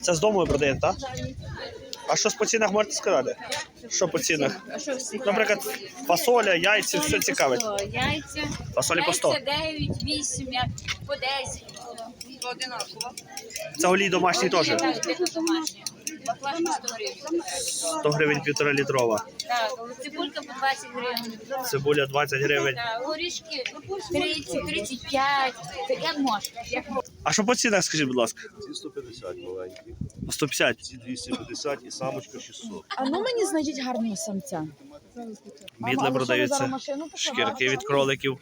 Це з дому ви продаєте, так? А що по цінах можете сказати? Що по цінах? А що всі? Наприклад, фасоля, яйці, все цікавить. Яйця. Фасолі по 100. Яйця 9, 8, по 10. Одинаково. Це олій домашній теж. Так. Баклажка 100 гривень. 100 гривень півтора літрова. Так, цибулька по 20 гривень. Цибуля 20 гривень. Так, горішки 30, 35. Як можна? Як можна. А що по цінах, скажіть, будь ласка? Ці 150 маленькі, 150. ці 250 і самочка 600. А ну мені знайдіть гарного самця. Мідли Мама, а ви що, ви продаються. машину? Шкірки від кроликів.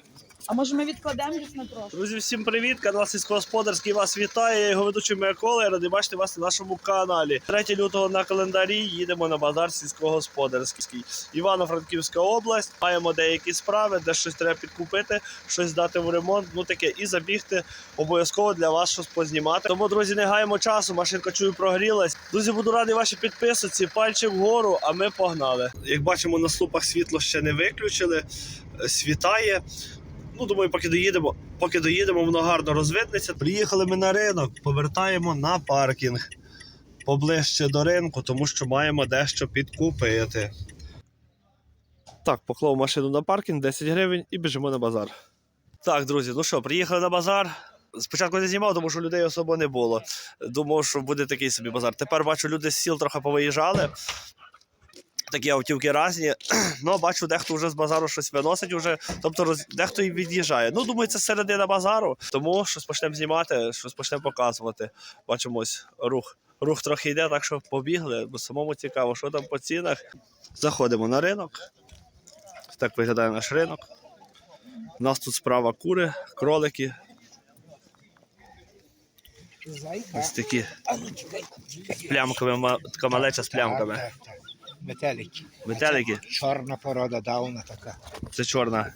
А може ми відкладемо десь на трошки? Друзі, всім привіт! Канал сільськогосподарський вас вітає. Я його ведучий Микола. Я радий бачити вас на нашому каналі. 3 лютого на календарі їдемо на базар сільськогосподарський. Івано-Франківська область. Маємо деякі справи, де щось треба підкупити, щось дати в ремонт. Ну таке і забігти обов'язково для вас щось познімати. Тому, друзі, не гаємо часу. Машинка чую прогрілась. Друзі, буду радий вашій підписці. Пальчик вгору, а ми погнали. Як бачимо, на слупах світло ще не виключили. Світає. Ну, думаю, поки доїдемо, поки доїдемо, воно гарно розвиднеться. Приїхали ми на ринок, повертаємо на паркінг поближче до ринку, тому що маємо дещо підкупити. Так, поклав машину на паркінг 10 гривень і біжимо на базар. Так, друзі, ну що, приїхали на базар. Спочатку не знімав, тому що людей особо не було. Думав, що буде такий собі базар. Тепер бачу, люди з сіл трохи повиїжджали. Такі автівки різні. Ну, бачу, дехто вже з базару щось виносить, уже, тобто роз... дехто і від'їжджає. Ну, думаю, це середина базару, тому щось почнемо знімати, щось почнемо показувати. Бачимо рух. Рух трохи йде, так що побігли, бо самому цікаво, що там по цінах. Заходимо на ринок. Так виглядає наш ринок. У нас тут справа кури, кролики. Ось такі з плямками, така з плямками. Так, так, так. Метелики. Метелики, Чорна порода дауна така. це чорна.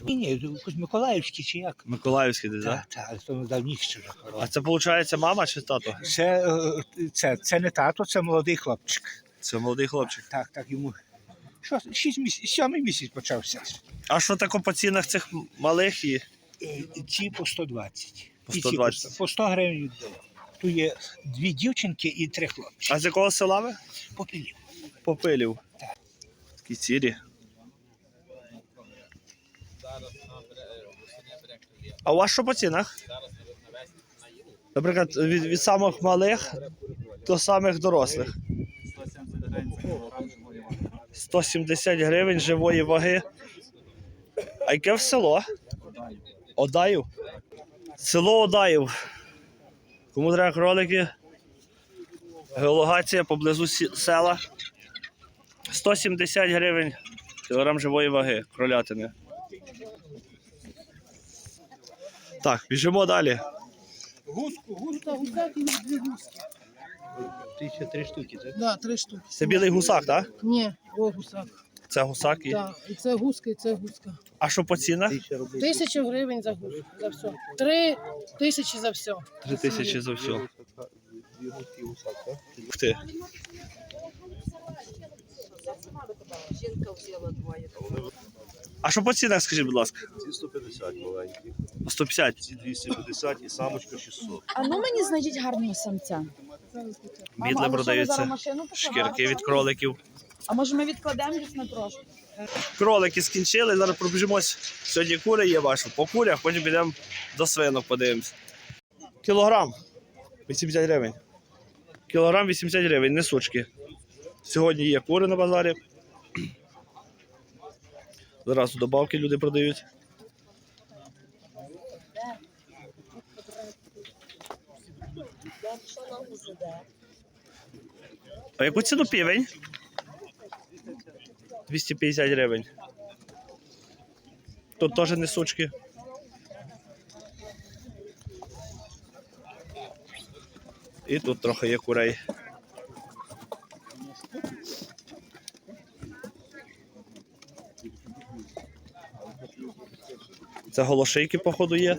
Ні, ні, якось Миколаївські чи як? Миколаївський десь, так? Так, так, то давніші вже А це виходить мама чи тато? Це, е, це, це не тато, це молодий хлопчик. Це молодий хлопчик. Так, так, йому. Що, шість місяців, сьомий місяць почався. А що таке по цінах цих малих і Е, Ці по 120. По І ці 120. По 100 гривень віддаю. Тут є дві дівчинки і три хлопчики. а з якого села ви? Попілів. Попилів. Такі цілі. А у вас що по цінах? Наприклад, від, від самих малих до самих дорослих. 170 гривень живої ваги. А яке в село? Одаїв. Село Одаїв. Кому треба кролики? Геологація поблизу села. 170 гривень кілограм живої ваги кролятини. Так, біжимо далі. Ти ще три штуки, так? Да, три штуки. Це білий гусак, так? Ні, о, гусак. Це гусак. І... Да. І це гуска, і це гуска. А що по цінах? Тисячу гривень за гуску, за все. Три тисячі за все. Три тисячі за все. Ух ти. А що по цінах, скажіть, будь ласка? Ці 150 маленькі, 150. ці 250 і самочка 600. А ну мені знайдіть гарного самця. Зараз продаються. Шкірки від кроликів. А може ми відкладемо десь на трошки? Кролики скінчили, зараз пробіжимось. Сьогодні кури є бачу. По курях, потім підемо до свинок, подивимось. Кілограм 80 гривень. Кілограм 80 гривень, не сучки. Сьогодні є кури на базарі. Зараз тут добавки люди продають. А яку ціну півень? 250 гривень. Тут теж не сучки. І тут трохи є курей. Це голошейки, походу, є.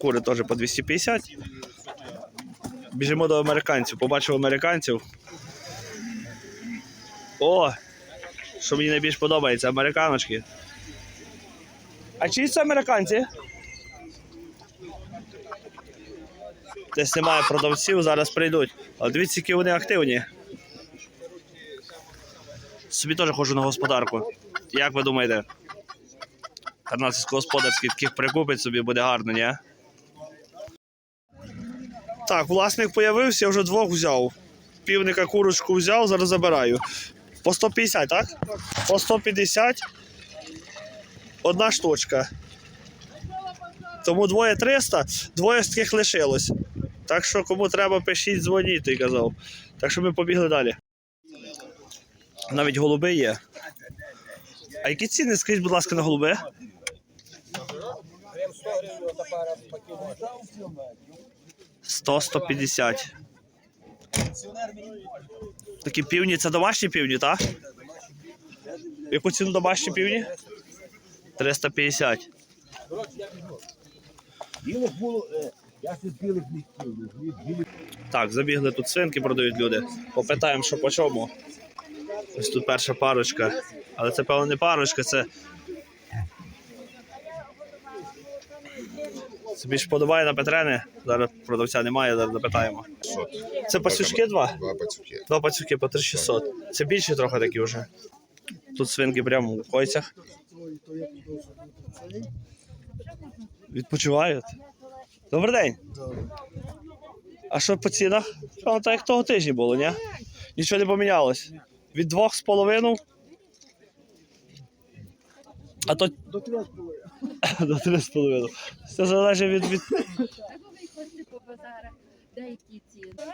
Кури теж по 250. Біжимо до американців. Побачив американців. О! Що мені найбільш подобається, американочки. Чиї це американці? Десь немає продавців, зараз прийдуть. А дивіться, які вони активні. Собі теж ходжу на господарку. Як ви думаєте? Канал сільськогосподарський таких прикупить собі буде гарно, ні? Так, власник появився, я вже двох взяв. Півника курочку взяв, зараз забираю. По 150, так? По 150. Одна штучка. Тому двоє 300, двоє з таких лишилось. Так що кому треба, пишіть, дзвоніть, той казав. Так що ми побігли далі. Навіть голуби є. А які ціни, скажіть, будь ласка, на голуби? Сто, сто п'ятдесят. Такі півні, це домашні півні, так? Яку ціну домашні півні? 350. Білих було, е, я ще білих не хотів. Так, забігли тут свинки, продають люди. Попитаємо, що по чому. Ось тут перша парочка. Але це, певно, не парочка, це. Це більш подобає на Петрени. Зараз продавця немає, зараз запитаємо. Це пацючки два? Два пацюки. Два пацюки по 3600. Це більше трохи такі вже. Тут свинки прямо у койцях. Відпочивають. Добрий день. А що по цінах? Воно так як того тижня було, ні? Нічого не помінялось. Від двох з половиною. А то. До трьох з половиною. До трьох з половиною. Це залежить від. від...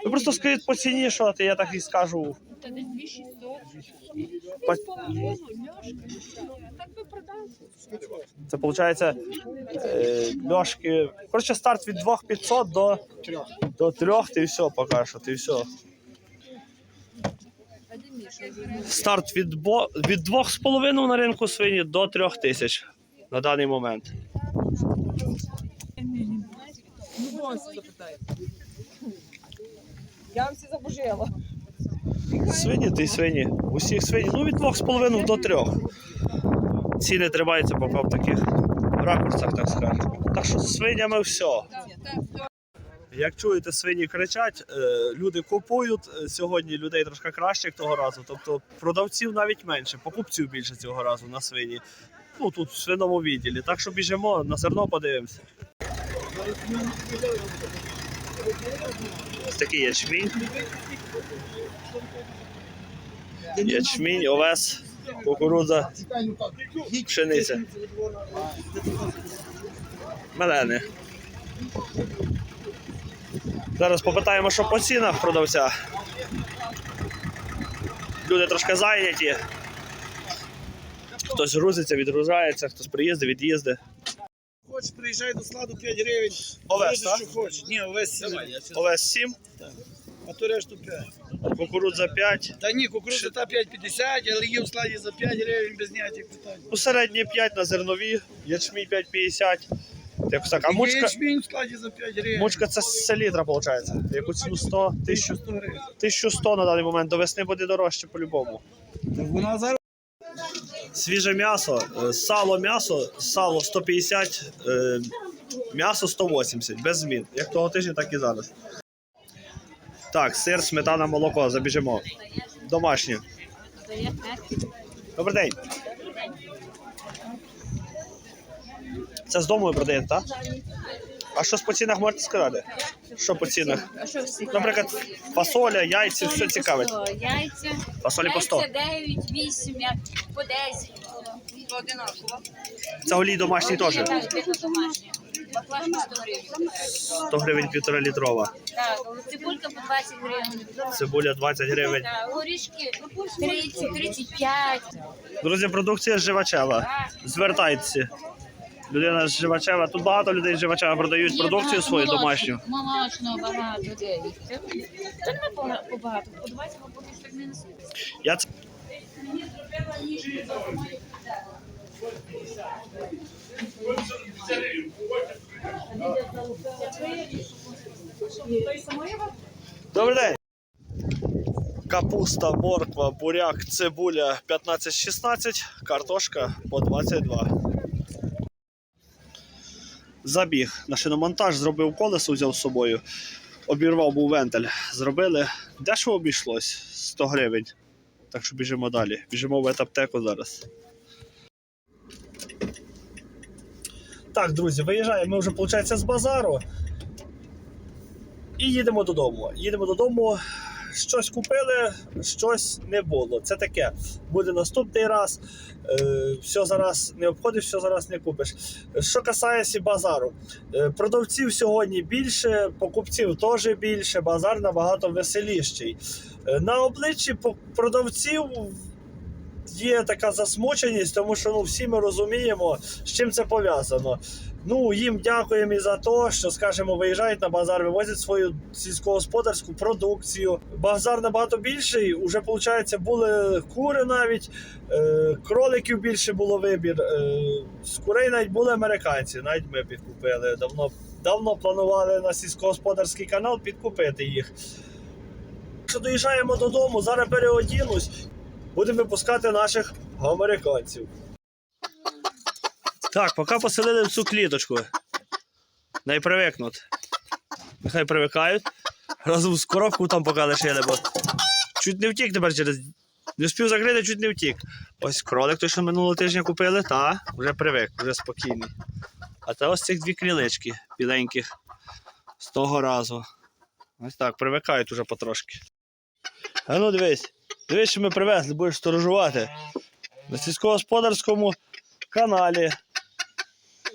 Ви просто скажіть по ціні, що ти, я так і скажу. Та десь 2600. По-. Це виходить е, льошки. Коротше, старт від 2500 до, до 3, ти все поки що, ти все. Старт від, бо, від 2,5 на ринку свині до 3 тисяч на даний момент. Я вам всі забожила. Свині ти свині. Усіх свині. Ну від 2,5 до 3. Ціни тримаються поки в таких ракурсах, так скажемо. Так що з свинями все. Як чуєте, свині кричать, е, люди купують. Е, Сьогодні людей трошки краще як того разу. Тобто продавців навіть менше, покупців більше цього разу на свині. Ну тут в свиному відділі. Так що біжимо, на зерно подивимося. Ось такий ячмінь. Ячмінь, овес, кукурудза, пшениця. Мелени. Зараз попитаємо, що по цінах продавця. Люди трошки зайняті. Хтось грузиться, відгружається, хтось приїзди, від'їзди. Хочеш, приїжджай до складу 5 гривень. Овес, так? Ні, овес 7. Овес 7, А то решту 5. кукурудза 5. Та ні, кукурудза та 5,50, але є в складі за 5 гривень без ніяких питань. У середні 5 на зернові, ячмінь 5,50. Якось так. А мучка, ячмінь в складі за 5 гривень. мучка це селітра, виходить. Яку ціну 100, 1000, 100 гривень. 1100 на даний момент. До весни буде дорожче по-любому. Вона зараз Свіже м'ясо, е, сало м'ясо, сало 150, е, м'ясо 180, без змін. Як того тижня, так і зараз. Так, сир, сметана, молоко, забіжимо. Домашнє. Добрий день. Це з дому ви продаєте, так? А що по цінах можете сказати? Що по цінах? А що всі? Наприклад, фасоля, яйці, все цікавить. Яйця. Фасолі по 100. Яйця 9, 8, по 10. Одинаково. Це олій домашній теж. Так. Баклажка 100 гривень. 100 гривень півтора літрова. Так, цибулька по 20 гривень. Цибуля 20 гривень. Так, горішки 30, 35. Друзі, продукція з Живачева. Звертайтеся. Людина з Живачева. Тут багато людей з Живачева продають продукцію свою домашню. Молочно багато людей. Та не бага- побагато. По 20 або так не несуть. Я це Добрий день. Капуста, морква, буряк, цибуля 15-16, картошка по 22. Забіг на шиномонтаж, зробив колесо, взяв з собою. Обірвав був вентиль. Зробили. Дешево обійшлось 100 гривень. Так що біжимо далі. Біжимо в ветаптеку зараз. Так, друзі, виїжджаємо ми вже, виходить, з базару. І їдемо додому. Їдемо додому. Щось купили, щось не було. Це таке. Буде наступний раз. Е, все зараз не обходиш, все зараз не купиш. Що касається базару, Е, продавців сьогодні більше, покупців теж більше, базар набагато веселіший. Е, На обличчі продавців є така засмученість, тому що ну, всі ми розуміємо, з чим це пов'язано. Ну, їм дякуємо і за те, що, скажімо, виїжджають на базар, вивозять свою сільськогосподарську продукцію. Базар набагато більший. Уже, виходить, були кури навіть, е, кроликів більше було вибір. Е, з курей навіть були американці, навіть ми підкупили. Давно, давно планували на сільськогосподарський канал підкупити їх. Якщо доїжджаємо додому, зараз переодінусь, будемо випускати наших американців. Так, поки поселили в цю кліточку. Най привикнуть. Нехай привикають. Разом з коровку там поки лишили, бо чуть не втік тепер через. Не встиг закрити, чуть не втік. Ось кролик, той, що минулого тижня купили, та вже привик, вже спокійний. А це ось цих дві крілички біленьких з того разу. Ось так, привикають уже потрошки. А ну дивись, дивись, що ми привезли, будеш сторожувати. На сільськогосподарському каналі.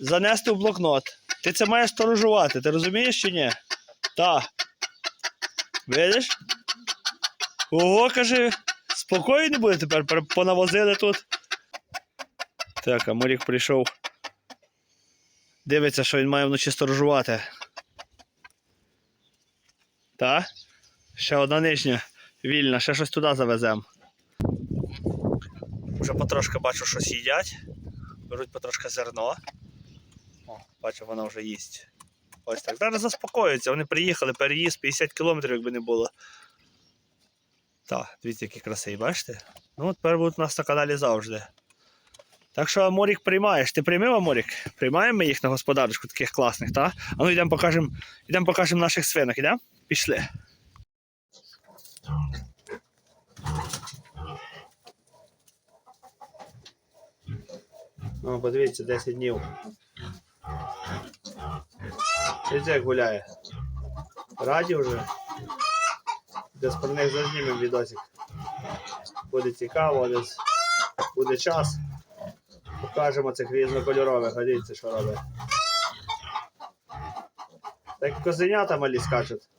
Занести в блокнот. Ти це маєш сторожувати, ти розумієш чи ні? Так. Видиш? Ого, каже, спокійно не буде тепер, понавозили тут. Так, а Морік прийшов. Дивиться, що він має вночі сторожувати. Так? Ще одна нижня вільна, ще щось туди завеземо. Вже потрошки бачу, щось їдять. Беруть потрошки зерно. О, бачу, вона вже їсть. Ось так. Зараз заспокоюються. Вони приїхали, переїзд 50 кілометрів, якби не було. Так, дивіться, які красиві, бачите? Ну, тепер будуть у нас на каналі завжди. Так що Аморік приймаєш. Ти приймив Аморік? Приймаємо ми їх на господарочку таких класних, так? А ну йдемо покажемо йдемо покажемо наших свинок, ідемо? Пішли. Ну, подивіться, 10 днів. Дивіться, як гуляє. Раді вже. Десь про них зазнімемо відосик. Буде цікаво, десь буде час. Покажемо цих різнокольорових, а дивіться, що робить. Так козенята малі скачуть.